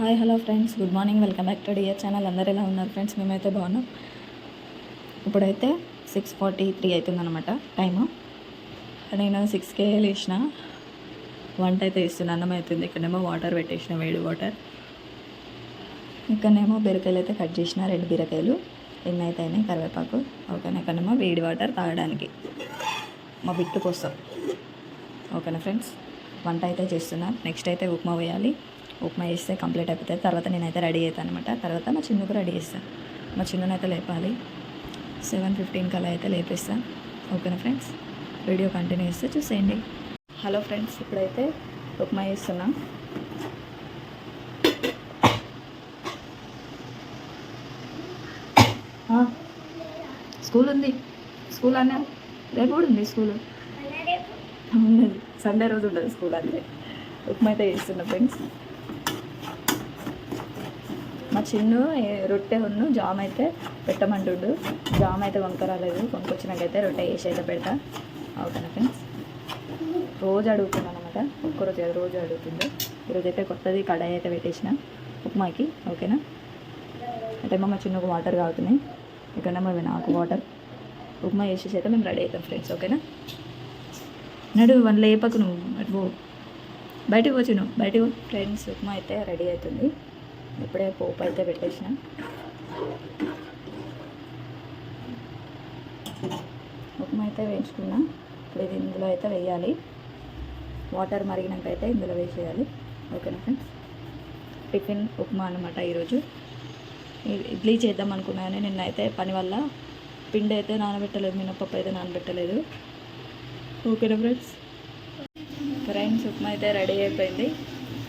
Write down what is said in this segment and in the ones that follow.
Hi hello friends. Good morning. Welcome back to dear channel. అందరు ఎలా ఉన్నారు friends? మేమైతే బాగున్నాం. ఇప్పుడైతే సిక్స్ ఫార్టీ త్రీ అవుతుందన్నమాట టైము. నేను సిక్స్కే లేచిన. వంట అయితే ఇస్తున్నా అన్నం అవుతుంది ఇక్కడేమో వాటర్ పెట్టేసిన వేడి వాటర్. ఇక్కడనేమో బీరకాయలు అయితే కట్ చేసిన రెండు బీరకాయలు. ఎన్ని అయితే అయినాయి కరివేపాకు. ఓకేనా? ఇక్కడేమో వేడి వాటర్ తాగడానికి. మా బిట్టు కోసం. ఓకేనా ఫ్రెండ్స్? వంట అయితే చేస్తున్నా. నెక్స్ట్ అయితే ఉప్మా వేయాలి. ఉప్మా వేస్తే కంప్లీట్ అయిపోతుంది తర్వాత నేనైతే రెడీ అవుతాను అనమాట తర్వాత మా చిన్నకు రెడీ చేస్తాను మా చిన్ననైతే లేపాలి. సెవెన్ ఫిఫ్టీన్కి అలా అయితే లేపేస్తాను ఓకేనా ఫ్రెండ్స్? వీడియో కంటిన్యూ చేస్తే చూసేయండి. హలో ఫ్రెండ్స్ ఇప్పుడైతే ఉప్మా చేస్తున్నా స్కూల్ ఉంది. స్కూల్ అన్నా? రేపు కూడా ఉంది స్కూల్? ఉన్నది సండే రోజు ఉండదు స్కూల్ అంతే ఉప్మా అయితే చేస్తున్నా ఫ్రెండ్స్. మా చిన్ను రొట్టె ఉన్ను జామ్ అయితే పెట్టమంటుండు. జామ్ అయితే కొనుక్కరాలేదు కొనుక్కొచ్చినాకైతే రొట్టె వేసి అయితే పెడతా. ఓకేనా ఫ్రెండ్స్? రోజు అడుగుతున్నాను అనమాట ఒక్కరోజు రోజు అడుగుతుంది ఈరోజు అయితే కొత్తది కడాయి అయితే పెట్టేసిన. ఉప్మాకి ఓకేనా? అంటే మా చిన్నకు వాటర్ కాగుతున్నాయి ఇక్కడేమో ఇవి నాకు వాటర్. ఉప్మా వేసేసి అయితే మేము రెడీ అవుతాం ఫ్రెండ్స్ ఓకేనా? నడు వన్ లేపకు నువ్వు అటు బయటకు వచ్చి నువ్వు బయటకు ఫ్రెండ్స్ ఉప్మా అయితే రెడీ అవుతుంది. ఇప్పుడే పోపు అయితే పెట్టేసిన. ఉప్మా అయితే వేయించుకున్నా. ఇప్పుడు ఇది ఇందులో అయితే వేయాలి. వాటర్ మరిగినాక అయితే ఇందులో వేసేయాలి. ఓకేనా ఫ్రెండ్స్? టిఫిన్ ఉప్మా అనమాట ఈరోజు. ఇడ్లీ చేద్దాం అనుకున్నాను నిన్న అయితే పని వల్ల పిండి అయితే నానబెట్టలేదు మినపప్పు అయితే నానబెట్టలేదు. ఓకేనా ఫ్రెండ్స్? ఫ్రెండ్స్ ఉప్మా అయితే రెడీ అయిపోయింది.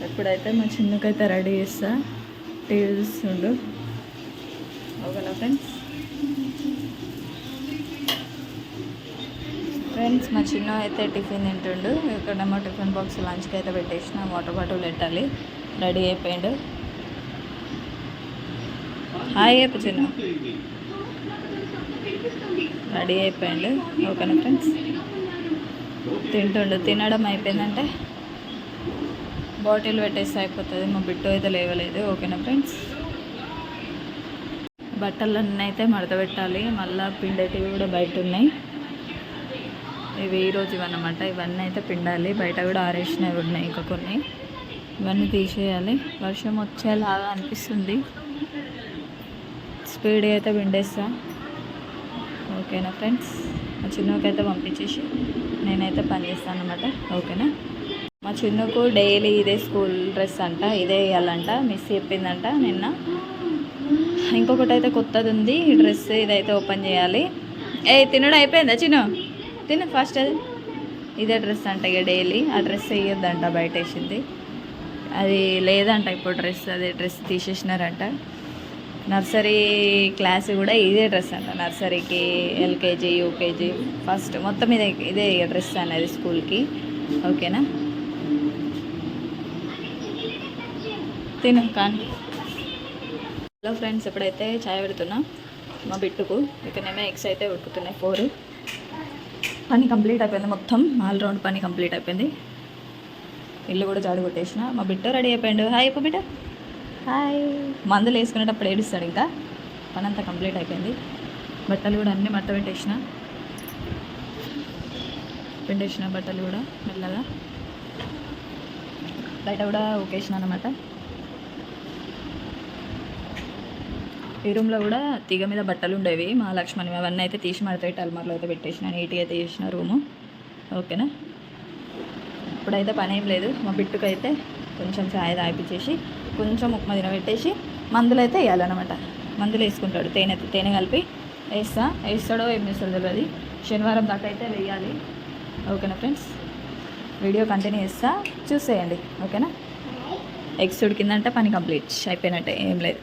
ఎప్పుడైతే మా చిన్నకైతే రెడీ చేస్తాను టీవీ చూస్తుండు. ఓకేనా ఫ్రెండ్స్? ఫ్రెండ్స్ మా చిన్న అయితే టిఫిన్ తింటుండు. ఇక్కడ మా టిఫిన్ బాక్స్ లంచ్కి అయితే పెట్టేసిన. వాటర్ బాటిల్ పెట్టాలి. రెడీ అయిపోయిండు. హాయ్ అయిపో చిన్న. రెడీ అయిపోయిండు. ఓకేనా ఫ్రెండ్స్? తింటుండు. తినడం అయిపోయిందంటే? బాటిల్ పెట్టేస్తే అయిపోతుంది. మా బిట్టు అయితే లేవలేదు. ఓకేనా ఫ్రెండ్స్? బట్టలన్నీ అయితే మడత పెట్టాలి. మళ్ళీ పిండేటివి కూడా బయట ఉన్నాయి. ఇవి ఈరోజు ఇవన్నమాట ఇవన్నీ అయితే పిండాలి. బయట కూడా ఆరేసినవి ఉన్నాయి ఇంకా కొన్ని. ఇవన్నీ తీసేయాలి. వర్షం వచ్చేలాగా అనిపిస్తుంది. స్పీడ్ అయితే పిండేస్తా. ఓకేనా ఫ్రెండ్స్? మా చిన్నకి పంపించేసి నేనైతే పని చేస్తాను అనమాట ఓకేనా? మా చిన్నకు డైలీ ఇదే స్కూల్ డ్రెస్ అంట ఇదే వేయాలంట మిస్ చెప్పిందంట నిన్న. ఇంకొకటి అయితే కొత్తది ఉంది ఈ డ్రెస్ ఇదైతే ఓపెన్ చేయాలి. ఏ తినడం అయిపోయిందా చిన్న? తిను ఫస్ట్ అది. ఇదే డ్రెస్ అంట ఇక డైలీ ఆ డ్రెస్ వేయొద్దంట బయట వేసింది. అది లేదంట ఇప్పుడు డ్రెస్ అదే డ్రెస్ తీసేసినారంట. నర్సరీ క్లాస్ కూడా ఇదే డ్రెస్ అంట నర్సరీకి ఎల్కేజీ యూకేజీ. ఫస్ట్ మొత్తం ఇదే ఇదే డ్రెస్ అనేది స్కూల్కి. ఓకేనా? తిను కానీ. హలో ఫ్రెండ్స్ ఇప్పుడైతే చాయ్ పెడుతున్నా. మా బిట్టుకు. ఇక్కడనేమో ఎగ్స్ అయితే ఉడుకుతున్నాయి ఫోర్. పని కంప్లీట్ అయిపోయింది మొత్తం. ఆల్ రౌండ్ పని కంప్లీట్ అయిపోయింది. ఇల్లు కూడా జాడు కొట్టేసిన. మా బిట్టు రెడీ అయిపోయాడు. హాయ్ ఇప్పుడు బిడ్డ హాయ్. మందులు వేసుకునేటప్పుడు ఏడుస్తాడు ఇంకా. పని అంతా కంప్లీట్ అయిపోయింది. బట్టలు కూడా అన్నీ మట్ట పెట్టేసిన. పిండేసిన బట్టలు కూడా మెల్లగా. బయట కూడా ఊకేసిన అనమాట ఈ రూమ్లో కూడా తీగ మీద బట్టలు ఉండేవి. మా లక్ష్మణి అవన్నీ అయితే తీసి మడతాయి అల్మార్లో అయితే పెట్టేసిన నీట్గా అయితే చేసిన రూము. ఓకేనా? ఇప్పుడైతే పని ఏం లేదు. మా బిట్టుకైతే కొంచెం ఛాయ్ తాగిపించేసి కొంచెం ఉప్మా తినబెట్టేసి మందులు అయితే వేయాలన్నమాట మందులు వేసుకుంటాడు. తేనె తేనె కలిపి వేస్తా. వేస్తాడో ఏం చేస్తాడో తెలియదు శనివారం దాకా అయితే వేయాలి. ఓకేనా ఫ్రెండ్స్? వీడియో కంటిన్యూ చేస్తా. చూసేయండి. ఓకేనా? ఎగ్స్ ఉడికిందంటే పని కంప్లీట్. అయిపోయినట్టే. ఏం లేదు.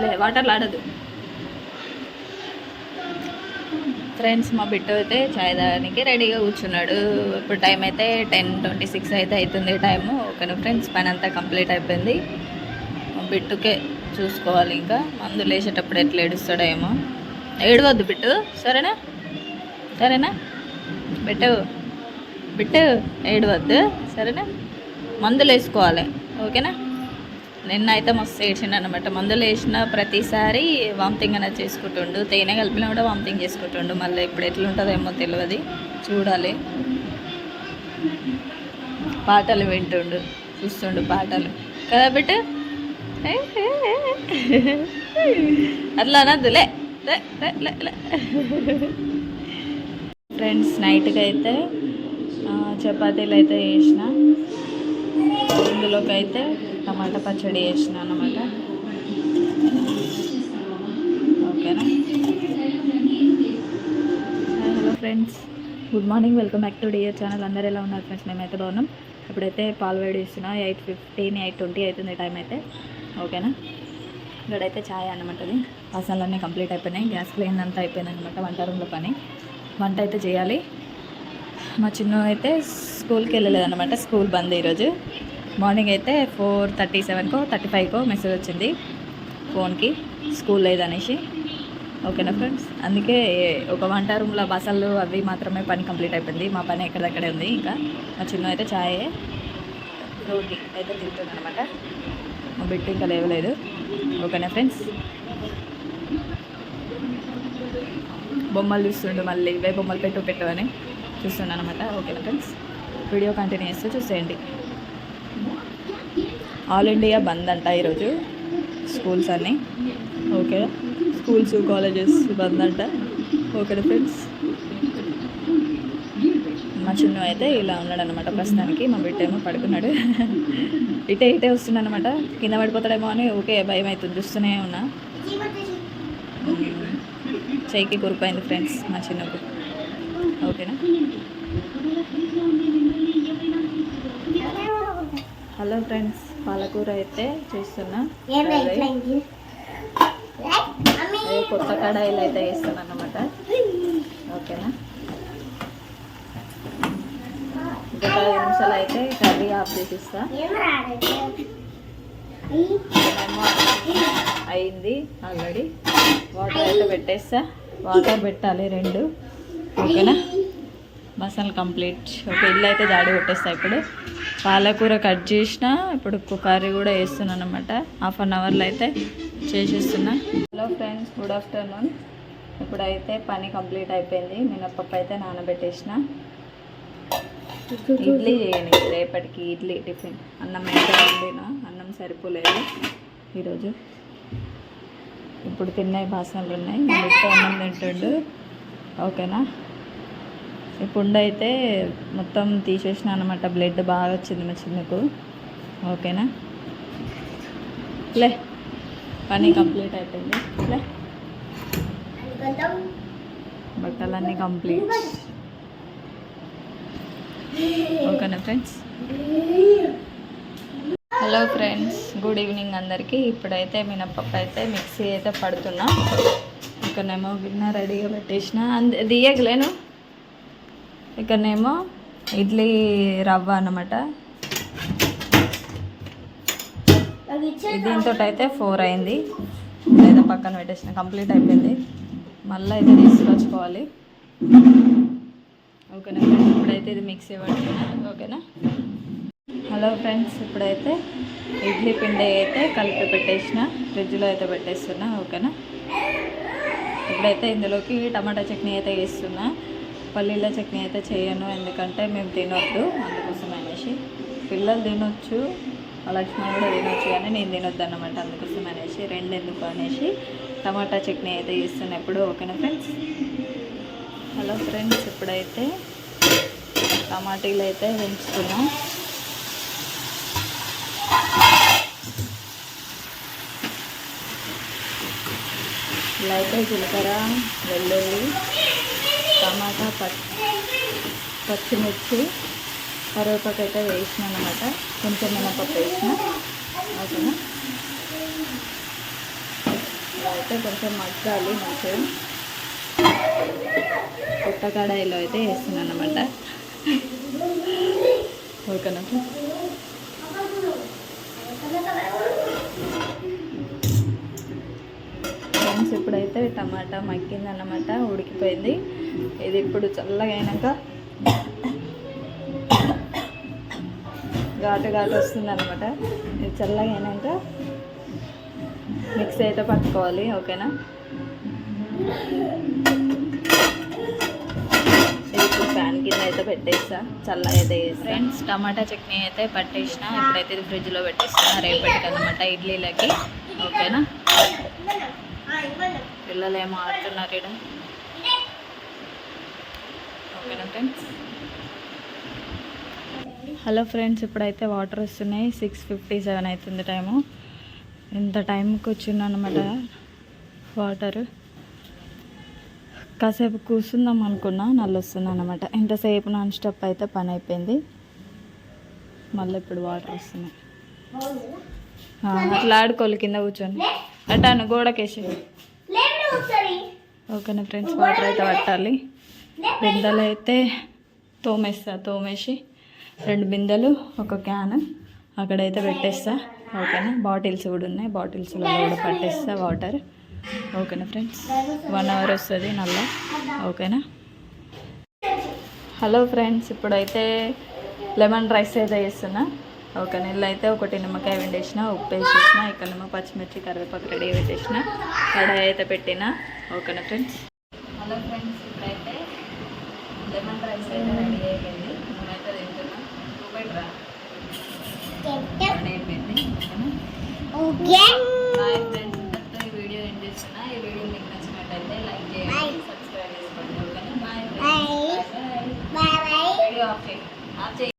లే వాటర్లో ఆడదు. ఫ్రెండ్స్ మా బిడ్డ అయితే చాయ్ తాగడానికి రెడీగా కూర్చున్నాడు. ఇప్పుడు టైం అయితే టెన్ ట్వంటీ సిక్స్ అయితే అవుతుంది టైము ఓకే ఫ్రెండ్స్ పని అంతా కంప్లీట్ అయిపోయింది. మా బిట్టుకే చూసుకోవాలి ఇంకా. మందు లేచేటప్పుడు ఎట్లా ఏడుస్తాడో ఏమో. ఏడవద్దు బిట్టు సరేనా? సరేనా? బిట్టు బిట్టు ఏడవద్దు. సరేనా? మందులు వేసుకోవాలి ఓకేనా? నిన్న అయితే మస్తు ఏడ్చిండు అనమాట మందులు వేసిన ప్రతిసారి వామిటింగ్ అనేది చేసుకుంటుండు. తేనె కలిపినా కూడా వామిటింగ్ చేసుకుంటుండు. మళ్ళీ ఇప్పుడు ఎట్లుంటుందో ఏమో తెలియదు చూడాలి. పాటలు వింటుండు. చూస్తుండు పాటలు. కదా బిడ్డ? అట్లా అనద్దులే లే, ఫ్రెండ్స్ నైట్కి అయితే చపాతీలు అయితే వేసిన ఇందులోకి అయితే టమాటా పచ్చడి వేసిన అనమాట ఓకేనా? Hello friends good morning welcome back to dear channel. అందరు ఎలా ఉన్నారు ఫ్రెండ్స్? మేమైతే బాగున్నాం. ఇప్పుడైతే పాలు వేడి ఇస్తున్నా ఎయిట్ ఫిఫ్టీన్ ఎయిట్ ట్వంటీ అవుతుంది టైం అయితే. ఓకేనా? ఇక్కడైతే ఛాయ్ అనమాట అది. పాసాలన్నీ కంప్లీట్ అయిపోయినాయి. గ్యాస్ క్లీన్ అంతా అయిపోయింది అనమాట వంట రూమ్లో పని. వంట అయితే చేయాలి. మా చిన్న అయితే స్కూల్కి వెళ్ళలేదన్నమాట. స్కూల్ బంద్ ఈరోజు. మార్నింగ్ అయితే ఫోర్ థర్టీ సెవెన్కో థర్టీ ఫైవ్కో మెసేజ్ వచ్చింది ఫోన్కి. స్కూల్ లేదనేసి. ఓకేనా ఫ్రెండ్స్? అందుకే ఒక వంట రూమ్లో బసలు అవి మాత్రమే పని కంప్లీట్ అయిపోయింది. మా పని ఎక్కడెక్కడే ఉంది ఇంకా. మా చిన్న అయితే ఛాయ్ రోటీ అయితే తింటుంది అనమాట మా బిడ్డ ఇంకా లేవలేదు. ఓకేనా ఫ్రెండ్స్? బొమ్మలు చూస్తుండు మళ్ళీ. ఇవే బొమ్మలు పెట్టు పెట్టు అని చూస్తున్నాను అనమాట ఓకేనా ఫ్రెండ్స్? వీడియో కంటిన్యూ చేస్తూ చూసేయండి. ఆల్ ఇండియా బంద్ అంట ఈరోజు. స్కూల్స్ అన్నీ. ఓకే. స్కూల్స్ కాలేజెస్ బంద్ అంట. ఓకేనా ఫ్రెండ్స్. మా చిన్న అయితే ఇలా ఉన్నాడు అనమాట ప్రస్తుతానికి. మా బిడ్డ ఏమో పడుకున్నాడు. ఇటే ఇటే వస్తున్నాడు అనమాట కింద పడిపోతాడేమో అని ఓకే భయం అవుతుంది చూస్తూనే ఉన్నా. చెయ్యికి కురిపోయింది ఫ్రెండ్స్ మా చిన్నకు. ఓకేనా? Hello friends. పాలకూర అయితే చేస్తున్నా. కొత్త కడాయిలు అయితే వేస్తున్నాను అనమాట ఓకేనా? ఇంకా పది నిమిషాలు అయితే కర్రీ ఆఫ్ చేసిస్తా. అయింది ఆల్రెడీ. వాటర్ అయితే పెట్టేస్తా. వాటర్ పెట్టాలి రెండు. ఓకేనా? మసాలా కంప్లీట్. ఒక ఇల్లు అయితే జాడి పెట్టేస్తా ఇప్పుడు. పాలకూర కట్ చేసిన ఇప్పుడు కర్రీ కూడా వేస్తున్నాను అనమాట హాఫ్ అన్ అవర్లో అయితే చేసేస్తున్నా. హలో ఫ్రెండ్స్ గుడ్ ఆఫ్టర్నూన్ ఇప్పుడైతే పని కంప్లీట్ అయిపోయింది. మినప్పప్పు అయితే నానబెట్టేసిన. ఇడ్లీ చేయండి రేపటికి ఇడ్లీ టిఫిన్. అన్నం అయితే వండిన. అన్నం సరిపోలేదు ఈరోజు. ఇప్పుడు తిన్నాయి బాసనలు ఉన్నాయి అన్నం తింటుండు. ఓకేనా? ఈ పుండు అయితే మొత్తం తీసేసిన అనమాట బ్లడ్ బాగా వచ్చింది మా చిన్నకు. ఓకేనా? లే పని కంప్లీట్ అయిపోయింది. లే. బట్టలన్నీ కంప్లీట్. ఓకేనా friends? Hello friends good evening అందరికీ. ఇప్పుడైతే మినపప్పు అయితే మిక్సీ అయితే పడుతున్నా. ఇక్కడనేమో గిన్నె రెడీగా పెట్టేసిన. అంద తీయగలేను ఇక్కడనేమో ఇడ్లీ రవ్వ అన్నమాట. దీంతో అయితే ఫోర్ అయింది. లేదా పక్కన పెట్టేసిన కంప్లీట్ అయిపోయింది. మళ్ళీ అయితే తీసుకొచ్చుకోవాలి ఓకేనా ఫ్రెండ్స్? ఇప్పుడైతే ఇది మిక్సీ పడుతున్నా ఓకేనా? హలో ఫ్రెండ్స్ ఇప్పుడైతే ఇడ్లీ పిండి అయితే కలిపి పెట్టేసిన ఫ్రిడ్జ్లో అయితే పెట్టేస్తున్నా. ఓకేనా? ఇప్పుడైతే ఇందులోకి టమాటా చట్నీ అయితే వేస్తున్నా పల్లీల చట్నీ అయితే చేయను ఎందుకంటే మేము తినొద్దు. అందుకోసం అనేసి పిల్లలు తినొచ్చు లక్ష్మణ్ కూడా తినొచ్చు కానీ నేను తినొద్దు అనమాట అందుకోసం అనేసి రెండు ఎందుకు అనేసి టమాటా చట్నీ అయితే ఇస్తున్నప్పుడు ఓకేనా ఫ్రెండ్స్? హలో ఫ్రెండ్స్ ఇప్పుడైతే టమాటీలు అయితే పెంచుతున్నాం ఇలా అయితే జీలకర్ర వెల్లుల్లి టమాటా పచ్చి పచ్చిమిర్చి కరివేపాకు అయితే వేసిన అనమాట కొంచెం మినపప్పు వేసిన. ఓకేనా? అయితే కొంచెం మగ్గాలి మంచిగా. కొత్త కడాయిలో అయితే వేస్తున్నాను అనమాట ఓకేనా? ఫ్రెండ్స్ ఇప్పుడైతే టమాటా మగ్గింది ఉడికిపోయింది. ఇది ఇప్పుడు చల్లగా అయినాక ఘాటు ఘాటు వస్తుంది అనమాట ఇది చల్లగా అయినాక మిక్స్ అయితే పట్టుకోవాలి ఓకేనా? ఇప్పుడు ఫ్యాన్ కింద అయితే పెట్టేస్తా చల్లగా అయితే ఫ్రెండ్స్ టమాటా చట్నీ అయితే పట్టేసిన. ఇప్పుడైతే ఇది ఫ్రిడ్జ్లో పెట్టేస్తున్నా రేపటికి అనమాట ఇడ్లీలకి. ఓకేనా? పిల్లలు ఏమో ఆడుతున్నారు ఇక్కడ? ఓకేనా ఫ్రెండ్స్ హలో ఫ్రెండ్స్ ఇప్పుడైతే వాటర్ వస్తున్నాయి సిక్స్ ఫిఫ్టీ సెవెన్ అవుతుంది టైము ఇంత టైంకి వచ్చింది అనమాట వాటర్ కాసేపు కూర్చుందాం అనుకున్నా నల్లు వస్తుంది అనమాట ఇంతసేపు నాన్ స్టాప్ అయితే పని అయిపోయింది మళ్ళీ ఇప్పుడు వాటర్ వస్తున్నాయి అట్లా ఆడుకోవాలి కింద కూర్చొని అటాను గోడకేసి ఓకేనా ఫ్రెండ్స్ వాటర్ అయితే పట్టాలి బిందెలు అయితే తోమేస్తా తోమేసి రెండు బిందెలు ఒక క్యాన్ అక్కడైతే పెట్టేస్తా. ఓకేనా? బాటిల్స్ కూడా ఉన్నాయి. బాటిల్స్లో కూడా పట్టేస్తా వాటర్. ఓకేనా ఫ్రెండ్స్? వన్ అవర్ వస్తుంది నల్ల. ఓకేనా? హలో ఫ్రెండ్స్ ఇప్పుడైతే లెమన్ రైస్ అయితే చేస్తున్నా. ఒక నెల అయితే ఒకటి నిమ్మకాయ వండేసిన ఉప్పు వేసేసిన ఇక్కడ నిమ్మ పచ్చిమిర్చి కరివేపాకు రెడీ పెట్టేసిన కడాయి అయితే పెట్టిన. ఓకేనా ఫ్రెండ్స్? హలో ఫ్రెండ్స్ ఇప్పుడైతే లెమన్ రైస్ అయితే రెడీ అయిపోయింది. నేనైతే తింటున్నా. చూపెట్టరా. రెడీ అయిపోయింది. బాయ్ ఫ్రెండ్స్ ఈ వీడియో చేస్తున్నా. ఈ వీడియో మీకు నచ్చినట్టయితే లైక్ చేయండి సబ్స్క్రైబ్ చేసుకోండి. ఓకేనా? Bye friends bye video off చేయి. ఆఫ్ చేయి.